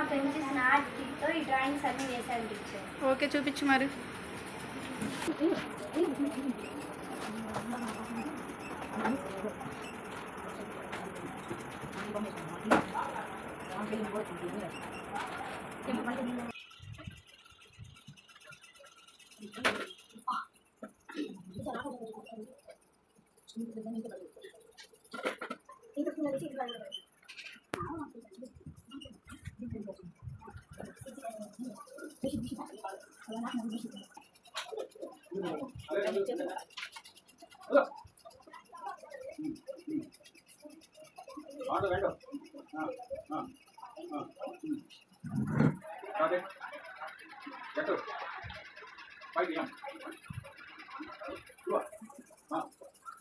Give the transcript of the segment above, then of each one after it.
మా ఫ్రెండ్స్ ఇచ్చిన ఆర్ట్ కిట్తో ఈ డ్రాయింగ్స్ అన్ని వేసాను టీచర్ ఓకే చూపించు మరి. ఆటో வேண்டும் ஆ ஆ ஆ காதே எட்டு பைக்கியா ஆ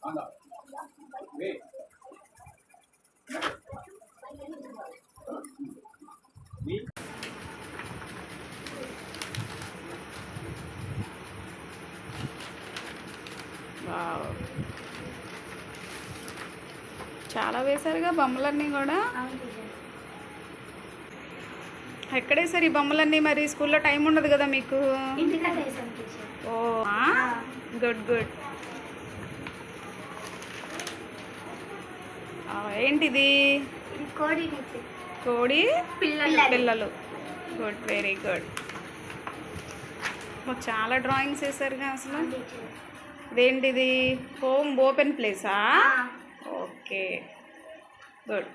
ஆண்டா வே చాలా వేశారుగా బొమ్మలన్నీ కూడా. అవును టీచర్. ఎక్కడ వేశారు ఈ బొమ్మలన్నీ? మరి స్కూల్లో టైం ఉండదు కదా మీకు? Oh good good. ఏంటిది? కోడి పిల్లలు. Good very good. చాలా డ్రాయింగ్స్ వేశారుగా అసలు. ఇదేంటిది? హోమ్ ఓపెన్ ప్లేసా ఓకే గుడ్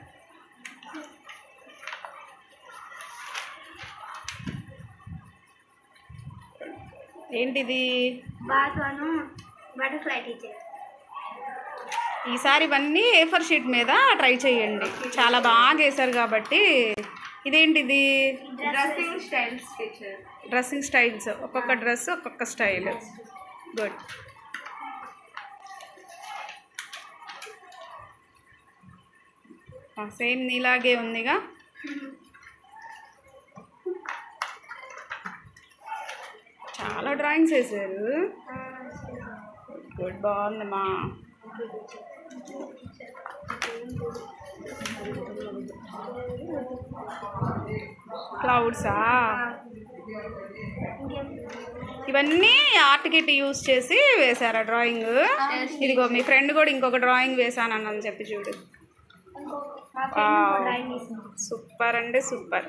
ఏంటిది? Butterfly teacher. ఈసారి ఇవన్నీ ఏఫర్ షీట్ మీద ట్రై చేయండి. చాలా బాగా వేశారు కాబట్టి. ఇదేంటిది? Dressing styles teacher dressing styles ఒక్కొక్క డ్రెస్ ఒక్కొక్క స్టైల్ గుడ్ సేమ్ నీలాగే ఉందిగా. చాలా డ్రాయింగ్స్ వేశారు. గుడ్ బాగుందమ్మా క్లౌడ్సా? ఇవన్నీ ఆర్ట్ కిట్ యూస్ చేసి వేశారా డ్రాయింగ్? ఇదిగో మీ ఫ్రెండ్ కూడా ఇంకొక డ్రాయింగ్ వేశానని చెప్పి చూడు. సూపర్ అంటే సూపర్